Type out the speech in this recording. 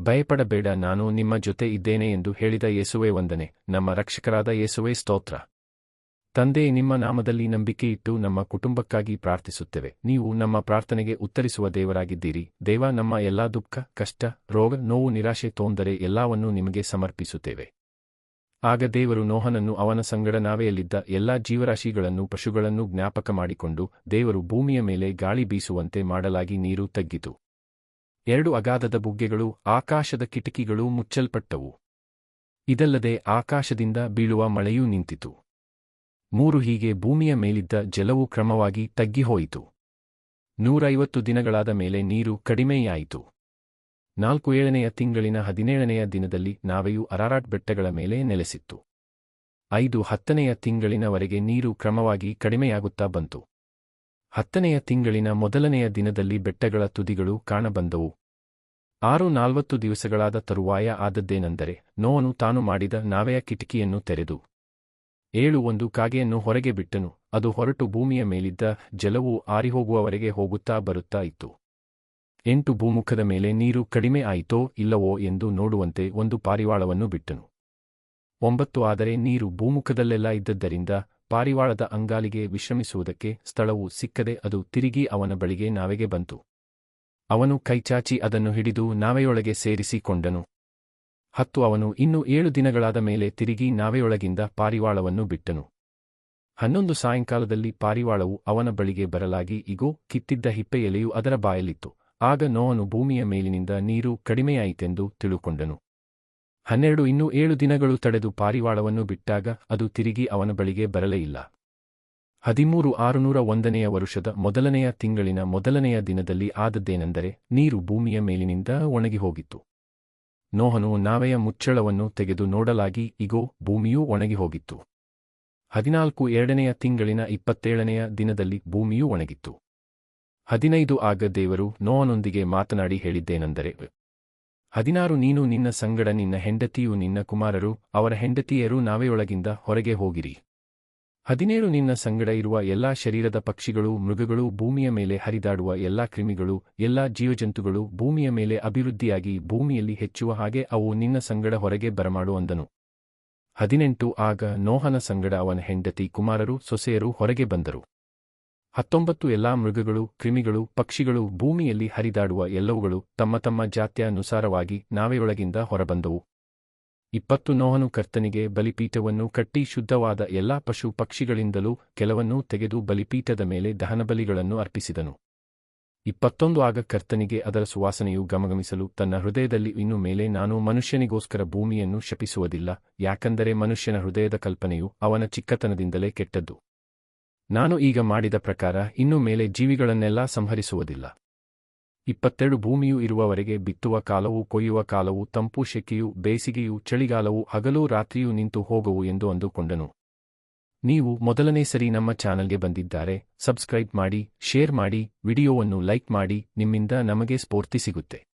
ಭಯಪಡಬೇಡ, ನಾನು ನಿಮ್ಮ ಜೊತೆ ಇದ್ದೇನೆ ಎಂದು ಹೇಳಿದ ಯೇಸುವೆ ವಂದನೆ. ನಮ್ಮ ರಕ್ಷಕರಾದ ಯೇಸುವೆ ಸ್ತೋತ್ರ. ತಂದೆ, ನಿಮ್ಮ ನಾಮದಲ್ಲಿ ನಂಬಿಕೆ ಇಟ್ಟು ನಮ್ಮ ಕುಟುಂಬಕ್ಕಾಗಿ ಪ್ರಾರ್ಥಿಸುತ್ತೇವೆ. ನೀವು ನಮ್ಮ ಪ್ರಾರ್ಥನೆಗೆ ಉತ್ತರಿಸುವ ದೇವರಾಗಿದ್ದೀರಿ. ದೇವ, ನಮ್ಮ ಎಲ್ಲಾ ದುಃಖ, ಕಷ್ಟ, ರೋಗ, ನೋವು, ನಿರಾಶೆ ತೋಂದರೆ ಎಲ್ಲವನ್ನೂ ನಿಮಗೆ ಸಮರ್ಪಿಸುತ್ತೇವೆ. ಆಗ ದೇವರು ನೋಹನನ್ನು ಅವನ ಸಂಗಡ ನಾವೆಯಲ್ಲಿದ್ದ ಎಲ್ಲಾ ಜೀವರಾಶಿಗಳನ್ನು ಪಶುಗಳನ್ನು ಜ್ಞಾಪಕ ಮಾಡಿಕೊಂಡು ದೇವರು ಭೂಮಿಯ ಮೇಲೆ ಗಾಳಿ ಬೀಸುವಂತೆ ಮಾಡಲಾಗಿ ನೀರು ತಗ್ಗಿತು. ಎರಡು ಅಗಾಧದ ಬುಗ್ಗೆಗಳು, ಆಕಾಶದ ಕಿಟಕಿಗಳು ಮುಚ್ಚಲ್ಪಟ್ಟವು. ಇದಲ್ಲದೆ ಆಕಾಶದಿಂದ ಬೀಳುವ ಮಳೆಯೂ ನಿಂತಿತು. ಮೂರು ಹೀಗೆ ಭೂಮಿಯ ಮೇಲಿದ್ದ ಜಲವು ಕ್ರಮವಾಗಿ ತಗ್ಗಿಹೋಯಿತು. ನೂರೈವತ್ತು ದಿನಗಳಾದ ಮೇಲೆ ನೀರು ಕಡಿಮೆಯಾಯಿತು. ನಾಲ್ಕು ಏಳನೆಯ ತಿಂಗಳಿನ ಹದಿನೇಳನೆಯ ದಿನದಲ್ಲಿ ನಾವೆಯು ಅರಾರಾಟ್ ಬೆಟ್ಟಗಳ ಮೇಲೆ ನೆಲೆಸಿತ್ತು. ಐದು ಹತ್ತನೆಯ ತಿಂಗಳಿನವರೆಗೆ ನೀರು ಕ್ರಮವಾಗಿ ಕಡಿಮೆಯಾಗುತ್ತಾ ಬಂತು. ಹತ್ತನೆಯ ತಿಂಗಳಿನ ಮೊದಲನೆಯ ದಿನದಲ್ಲಿ ಬೆಟ್ಟಗಳ ತುದಿಗಳು ಕಾಣಬಂದವು. ಆರು ನಾಲ್ವತ್ತು ದಿವಸಗಳಾದ ತರುವಾಯ ಆದದ್ದೇನೆಂದರೆ, ನೋವನು ತಾನು ಮಾಡಿದ ನಾವೆಯ ಕಿಟಕಿಯನ್ನು ತೆರೆದು, ಏಳು ಒಂದು ಕಾಗೆಯನ್ನು ಹೊರಗೆ ಬಿಟ್ಟನು, ಅದು ಹೊರಟು ಭೂಮಿಯ ಮೇಲಿದ್ದ ಜಲವು ಆರಿಹೋಗುವವರೆಗೆ ಹೋಗುತ್ತಾ ಬರುತ್ತಾ ಇತ್ತು. ಎಂಟು ಭೂಮುಖದ ಮೇಲೆ ನೀರು ಕಡಿಮೆ ಆಯಿತೋ ಇಲ್ಲವೋ ಎಂದು ನೋಡುವಂತೆ ಒಂದು ಪಾರಿವಾಳವನ್ನು ಬಿಟ್ಟನು. ಒಂಬತ್ತು ಆದರೆ ನೀರು ಭೂಮುಖದಲ್ಲೆಲ್ಲ ಇದ್ದದ್ದರಿಂದ ಪಾರಿವಾಳದ ಅಂಗಾಲಿಗೆ ವಿಶ್ರಮಿಸುವುದಕ್ಕೆ ಸ್ಥಳವು ಸಿಕ್ಕದೆ ಅದು ತಿರುಗಿ ಅವನ ಬಳಿಗೆ ನಾವೆಗೆ ಬಂತು. ಅವನು ಕೈಚಾಚಿ ಅದನ್ನು ಹಿಡಿದು ನಾವೆಯೊಳಗೆ ಸೇರಿಸಿಕೊಂಡನು. ಹತ್ತು ಅವನು ಇನ್ನು ಏಳು ದಿನಗಳಾದ ಮೇಲೆ ತಿರುಗಿ ನಾವೆಯೊಳಗಿಂದ ಪಾರಿವಾಳವನ್ನು ಬಿಟ್ಟನು. ಹನ್ನೊಂದು ಸಾಯಂಕಾಲದಲ್ಲಿ ಪಾರಿವಾಳವು ಅವನ ಬಳಿಗೆ ಬರಲಾಗಿ ಇಗೋ, ಕಿತ್ತಿದ್ದ ಹಿಪ್ಪೆಯೆಲೆಯು ಅದರ ಬಾಯಲ್ಲಿತ್ತು. ಆಗ ನೋವನು ಭೂಮಿಯ ಮೇಲಿನಿಂದ ನೀರು ಕಡಿಮೆಯಾಯಿತೆಂದು ತಿಳುಕೊಂಡನು. ಹನ್ನೆರಡು ಇನ್ನೂ ಏಳು ದಿನಗಳು ತಡೆದು ಪಾರಿವಾಳವನ್ನು ಬಿಟ್ಟಾಗ ಅದು ತಿರುಗಿ ಅವನ ಬಳಿಗೆ ಬರಲೇ ಇಲ್ಲ. ಹದಿಮೂರು ಆರುನೂರ ಒಂದನೆಯ ವರುಷದ ಮೊದಲನೆಯ ತಿಂಗಳಿನ ಮೊದಲನೆಯ ದಿನದಲ್ಲಿ ಆದದ್ದೇನೆಂದರೆ ನೀರು ಭೂಮಿಯ ಮೇಲಿನಿಂದ ಒಣಗಿ ಹೋಗಿತ್ತು. ನೋಹನು ನಾವೆಯ ಮುಚ್ಚಳವನ್ನು ತೆಗೆದು ನೋಡಲಾಗಿ, ಇಗೋ, ಭೂಮಿಯೂ ಒಣಗಿ ಹೋಗಿತ್ತು. ಹದಿನಾಲ್ಕು ಎರಡನೆಯ ತಿಂಗಳಿನ ಇಪ್ಪತ್ತೇಳನೆಯ ದಿನದಲ್ಲಿ ಭೂಮಿಯೂ ಒಣಗಿತ್ತು. ಹದಿನೈದು ಆಗ ದೇವರು ನೋಹನೊಂದಿಗೆ ಮಾತನಾಡಿ ಹೇಳಿದ್ದೇನೆಂದರೆ ಹದಿನಾರು ನೀನು ನಿನ್ನ ಸಂಗಡ ನಿನ್ನ ಹೆಂಡತಿಯು ನಿನ್ನ ಕುಮಾರರು, ಅವರ ಹೆಂಡತಿಯರು ನಾವೆಯೊಳಗಿಂದ ಹೊರಗೆ ಹೋಗಿರಿ. ಹದಿನೇಳು ನಿನ್ನ ಸಂಗಡ ಇರುವ ಎಲ್ಲಾ ಶರೀರದ ಪಕ್ಷಿಗಳು, ಮೃಗಗಳು ಭೂಮಿಯ ಮೇಲೆ ಹರಿದಾಡುವ ಎಲ್ಲಾ ಕ್ರಿಮಿಗಳು, ಎಲ್ಲಾ ಜೀವಜಂತುಗಳು ಭೂಮಿಯ ಮೇಲೆ ಅಭಿವೃದ್ಧಿಯಾಗಿ ಭೂಮಿಯಲ್ಲಿ ಹೆಚ್ಚುವ ಹಾಗೆ ಅವು ನಿನ್ನ ಸಂಗಡ ಹೊರಗೆ ಬರಮಾಡು ಅಂದನು. ಹದಿನೆಂಟು, ಆಗ ನೋಹನ ಸಂಗಡ ಅವನ ಹೆಂಡತಿ, ಕುಮಾರರು, ಸೊಸೆಯರು ಹೊರಗೆ ಬಂದರು. ಹತ್ತೊಂಬತ್ತು ಎಲ್ಲಾ ಮೃಗಗಳು, ಕ್ರಿಮಿಗಳು, ಪಕ್ಷಿಗಳು ಭೂಮಿಯಲ್ಲಿ ಹರಿದಾಡುವ ಎಲ್ಲವುಗಳು ತಮ್ಮ ತಮ್ಮ ಜಾತ್ಯಾನುಸಾರವಾಗಿ ನಾವೆಯೊಳಗಿಂದ ಹೊರಬಂದವು. ಇಪ್ಪತ್ತು ನೋಹನು ಕರ್ತನಿಗೆ ಬಲಿಪೀಠವನ್ನು ಕಟ್ಟಿ ಶುದ್ಧವಾದ ಎಲ್ಲಾ ಪಶು ಪಕ್ಷಿಗಳಿಂದಲೂ ಕೆಲವನ್ನೂ ತೆಗೆದು ಬಲಿಪೀಠದ ಮೇಲೆ ದಹನಬಲಿಗಳನ್ನು ಅರ್ಪಿಸಿದನು. ಇಪ್ಪತ್ತೊಂದು ಆಗ ಕರ್ತನಿಗೆ ಅದರ ಸುವಾಸನೆಯು ಗಮಗಮಿಸಲು ತನ್ನ ಹೃದಯದಲ್ಲಿ ಇನ್ನು ಮೇಲೆ ನಾನು ಮನುಷ್ಯನಿಗೋಸ್ಕರ ಭೂಮಿಯನ್ನು ಶಪಿಸುವುದಿಲ್ಲ, ಯಾಕಂದರೆ ಮನುಷ್ಯನ ಹೃದಯದ ಕಲ್ಪನೆಯು ಅವನ ಚಿಕ್ಕತನದಿಂದಲೇ ಕೆಟ್ಟದ್ದು. ನಾನು ಈಗ ಮಾಡಿದ ಪ್ರಕಾರ ಇನ್ನು ಮೇಲೆ ಜೀವಿಗಳನ್ನೆಲ್ಲ ಸಂಹರಿಸುವುದಿಲ್ಲ. ಇಪ್ಪತ್ತೆರಡು ಭೂಮಿಯು ಇರುವವರೆಗೆ ಬಿತ್ತುವ ಕಾಲವು ಕೊಯ್ಯುವ ಕಾಲವು ತಂಪು ಶೆಕೆಯು ಬೇಸಿಗೆಯು ಚಳಿಗಾಲವು ಹಗಲೂ ರಾತ್ರಿಯೂ ನಿಂತು ಹೋಗುವು ಎಂದು ಅಂದುಕೊಂಡನು. ನೀವು ಮೊದಲನೇ ಸರಿ ನಮ್ಮ ಚಾನಲ್ಗೆ ಬಂದಿದ್ದಾರೆ, ಸಬ್ಸ್ಕ್ರೈಬ್ ಮಾಡಿ, ಶೇರ್ ಮಾಡಿ, ವಿಡಿಯೋವನ್ನು ಲೈಕ್ ಮಾಡಿ, ನಿಮ್ಮಿಂದ ನಮಗೆ ಸ್ಫೂರ್ತಿ ಸಿಗುತ್ತೆ.